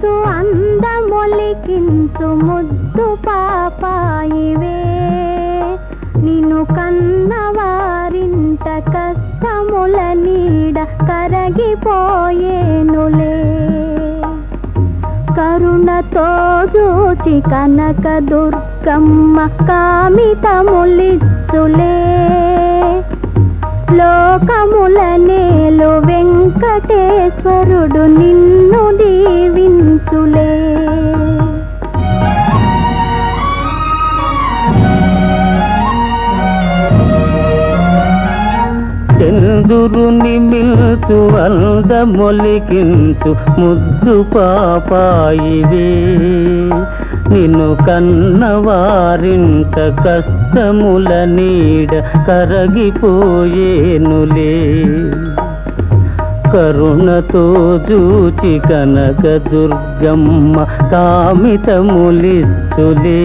ముద్దు అందమొలికింతు ముద్దు పాపాయివే. నిన్ను కన్నవారింత కష్టముల నీడ కరగిపోయేనులే. కరుణతో చూచి కనక దుర్గమ్మ కామితములిచ్చులే. లోకముల నేలు వెంకటేశ్వరుడు నిన్ను మిల్చు అందమొలికించు ముద్దు పాపాయివే. నిన్ను కన్నవారింత కష్టముల నీడ కరగిపోయేనులే. కరుణతో చూచి కనక దుర్గమ్మ కామితములిచ్చులే.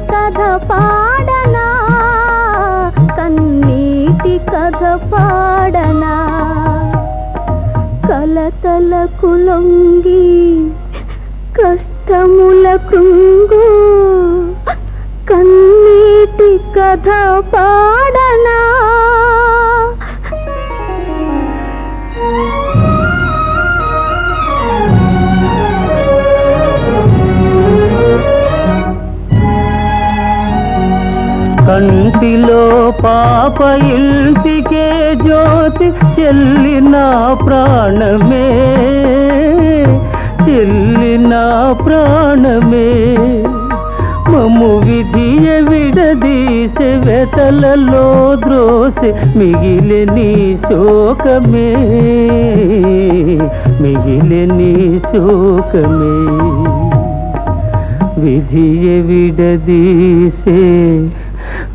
కథ పాడనా? కన్నీటి కథ పాడనా? కలతలకు లొంగి కష్టముల కృంగు కన్నీటి కథ పాడనా? కంటిలో పాప ఇంటికే జ్యోతి చెల్లిన ప్రాణమే చెల్లిన ప్రాణమే. మము విధియ విడదీసె వెతలలో ద్రోసి మిగిలి నీ శోకమే మిగిలి నీ శోకమే. విధియ విడదీసే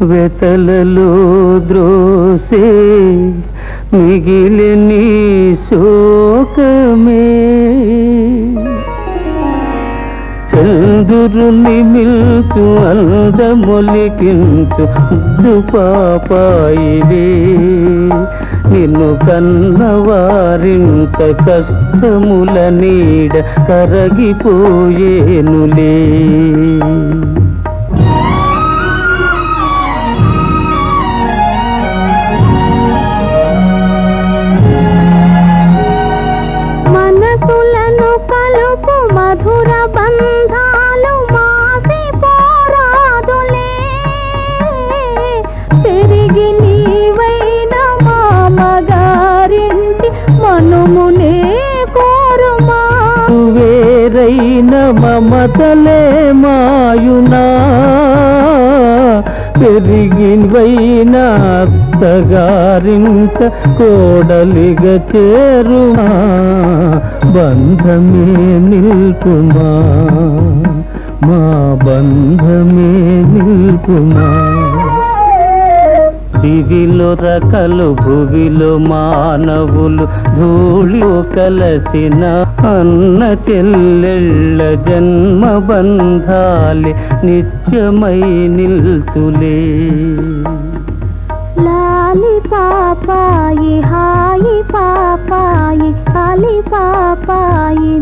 వెతలలో ద్రోసే మిగిలి నీ శోకమే. చందురుని మిల్చు అందమొలికించు ముద్దు పాపాయివే నిన్ను కన్నవారింత కష్టముల నీడ కరగిపోయేనులే. మధుర బంధాలు మాసి పోరాదులే. పెరిగి నీవైన మామగారింటి మనుమునే కోరుమా వేరైన మమతలే మాయునా. పెరిగినవైన అత్తగారింత కోడలిగ చేరుమా? బంధమే నిల్పుమా? మా బంధమే నిల్పుమా? దివిలో రకలు భువిలో మానవులు ధూళిలో కలసిన అన్న చెల్లెళ్ళ జన్మ బంధాలి నిత్యమై నిల్చులే. Ali Papa, ye hi Papa, ye Ali Papa, ye